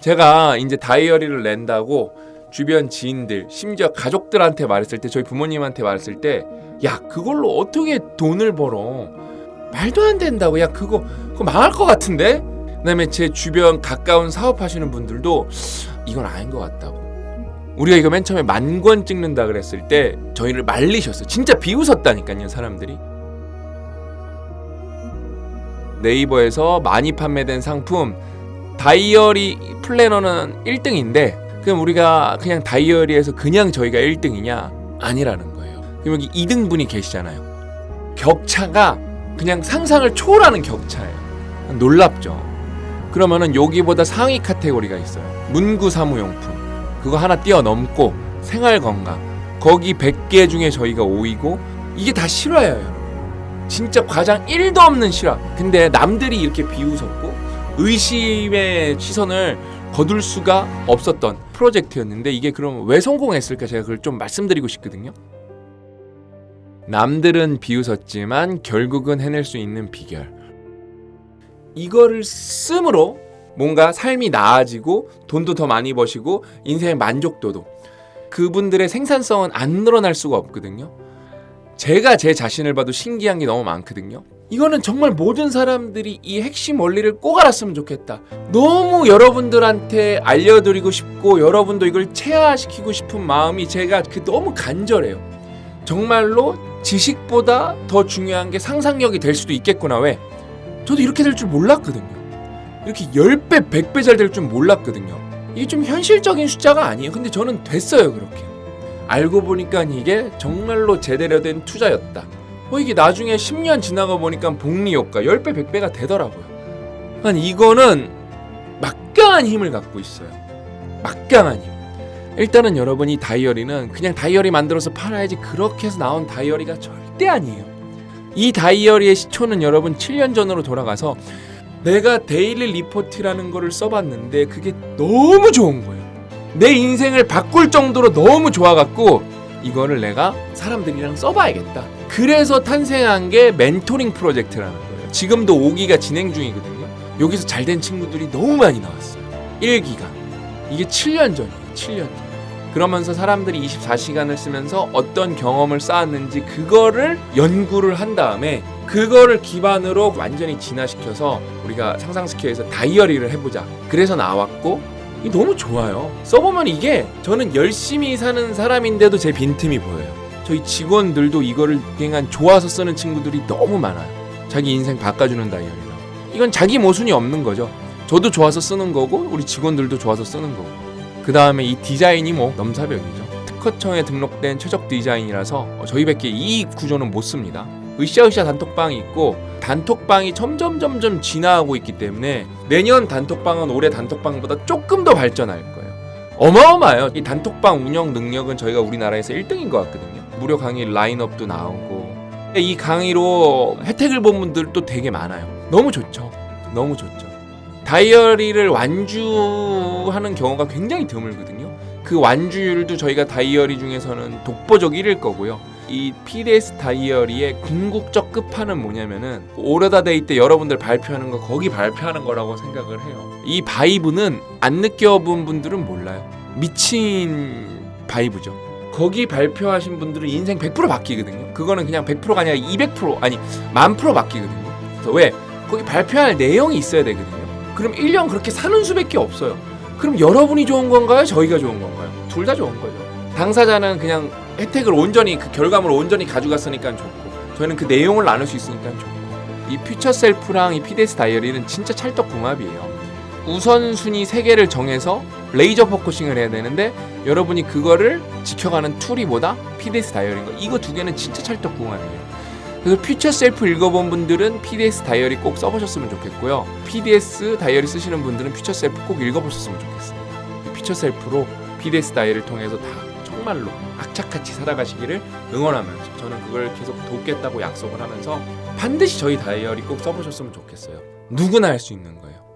제가 이제 다이어리를 낸다고 주변 지인들, 심지어 가족들한테 말했을 때, 저희 부모님한테 말했을 때, 야, 그걸로 어떻게 돈을 벌어? 말도 안 된다고. 야, 그거, 그거 망할 것 같은데? 그 다음에 제 주변 가까운 사업하시는 분들도 이건 아닌 것 같다고. 우리가 이거 맨 처음에 만 권 찍는다 그랬을 때 저희를 말리셨어요. 진짜 비웃었다니까요, 사람들이. 네이버에서 많이 판매된 상품 다이어리 플래너는 1등인데 그럼 우리가 그냥 다이어리에서 그냥 저희가 1등이냐? 아니라는 거예요. 그럼 여기 2등분이 계시잖아요. 격차가 그냥 상상을 초월하는 격차예요. 놀랍죠. 그러면은 여기보다 상위 카테고리가 있어요. 문구 사무용품. 그거 하나 뛰어넘고 생활 건강. 거기 100개 중에 저희가 5위고 이게 다 실화예요, 여러분. 진짜 과장 1도 없는 실화. 근데 남들이 이렇게 비웃었고 의심의 시선을 거둘 수가 없었던 프로젝트였는데 이게 그럼 왜 성공했을까 제가 그걸 좀 말씀드리고 싶거든요. 남들은 비웃었지만 결국은 해낼 수 있는 비결. 이거를 씀으로 뭔가 삶이 나아지고 돈도 더 많이 버시고 인생의 만족도도 그분들의 생산성은 안 늘어날 수가 없거든요. 제가 제 자신을 봐도 신기한 게 너무 많거든요. 이거는 정말 모든 사람들이 이 핵심 원리를 꼭 알았으면 좋겠다. 너무 여러분들한테 알려드리고 싶고 여러분도 이걸 체화시키고 싶은 마음이 제가 그 너무 간절해요. 정말로 지식보다 더 중요한 게 상상력이 될 수도 있겠구나. 왜? 저도 이렇게 될 줄 몰랐거든요. 이렇게 10배, 100배 잘 될 줄 몰랐거든요. 이게 좀 현실적인 숫자가 아니에요. 근데 저는 됐어요, 그렇게. 알고 보니까 이게 정말로 제대로 된 투자였다. 어, 이게 나중에 10년 지나가 보니까 복리 효과 10배, 100배가 되더라고요. 그러니까 이거는 막강한 힘을 갖고 있어요. 막강한 힘. 일단은 여러분 이 다이어리는 그냥 다이어리 만들어서 팔아야지 그렇게 해서 나온 다이어리가 절대 아니에요. 이 다이어리의 시초는 여러분 7년 전으로 돌아가서 내가 데일리 리포트라는 거를 써봤는데 그게 너무 좋은 거예요. 내 인생을 바꿀 정도로 너무 좋아갖고 이거를 내가 사람들이랑 써봐야겠다. 그래서 탄생한 게 멘토링 프로젝트라는 거예요. 지금도 5기가 진행 중이거든요. 여기서 잘 된 친구들이 너무 많이 나왔어요. 1기가. 이게 7년 전이에요. 7년 전. 그러면서 사람들이 24시간을 쓰면서 어떤 경험을 쌓았는지 그거를 연구를 한 다음에 그거를 기반으로 완전히 진화시켜서 우리가 상상스퀘어에서 다이어리를 해보자. 그래서 나왔고 너무 좋아요. 써보면 이게 저는 열심히 사는 사람인데도 제 빈틈이 보여요. 저희 직원들도 이거를 그냥 좋아서 쓰는 친구들이 너무 많아요. 자기 인생 바꿔주는 다이어리라. 이건 자기 모순이 없는 거죠. 저도 좋아서 쓰는 거고 우리 직원들도 좋아서 쓰는 거고. 그 다음에 이 디자인이 뭐 넘사벽이죠. 특허청에 등록된 최적 디자인이라서 어, 저희밖에 이 구조는 못 씁니다. 으쌰으쌰 단톡방이 있고 단톡방이 점점 점점 진화하고 있기 때문에 내년 단톡방은 올해 단톡방보다 조금 더 발전할 거예요. 어마어마해요. 이 단톡방 운영 능력은 저희가 우리나라에서 1등인 것 같거든요. 무료 강의 라인업도 나오고 이 강의로 혜택을 본 분들도 되게 많아요. 너무 좋죠. 너무 좋죠. 다이어리를 완주하는 경우가 굉장히 드물거든요. 그 완주율도 저희가 다이어리 중에서는 독보적 1일 거고요. 이 PDS 다이어리의 궁극적 끝판은 뭐냐면은 오레다 데이 때 여러분들 발표하는 거 거기 발표하는 거라고 생각을 해요. 이 바이브는 안 느껴본 분들은 몰라요. 미친 바이브죠. 거기 발표하신 분들은 인생 100% 바뀌거든요. 그거는 그냥 100%가 아니라 200% 아니 만 프로 바뀌거든요. 그래서 왜 거기 발표할 내용이 있어야 되거든요. 그럼 1년 그렇게 사는 수밖에 없어요. 그럼 여러분이 좋은 건가요? 저희가 좋은 건가요? 둘 다 좋은 거죠. 당사자는 그냥 혜택을 온전히 그 결과물을 온전히 가져갔으니까 좋고 저희는 그 내용을 나눌 수 있으니까 좋고 이 퓨처 셀프랑 이 PDS 다이어리는 진짜 찰떡궁합이에요. 우선순위 세 개를 정해서 레이저 포커싱을 해야 되는데 여러분이 그거를 지켜가는 툴이 뭐다? PDS 다이어리인 거. 이거 두 개는 진짜 찰떡 궁합이에요. 그래서 퓨처 셀프 읽어본 분들은 PDS 다이어리 꼭 써보셨으면 좋겠고요. PDS 다이어리 쓰시는 분들은 퓨처 셀프 꼭 읽어보셨으면 좋겠습니다. 이 퓨처 셀프로 PDS 다이어리를 통해서 다 정말로 악착같이 살아가시기를 응원하면서 저는 그걸 계속 돕겠다고 약속을 하면서 반드시 저희 다이어리 꼭 써보셨으면 좋겠어요. 누구나 할 수 있는 거예요.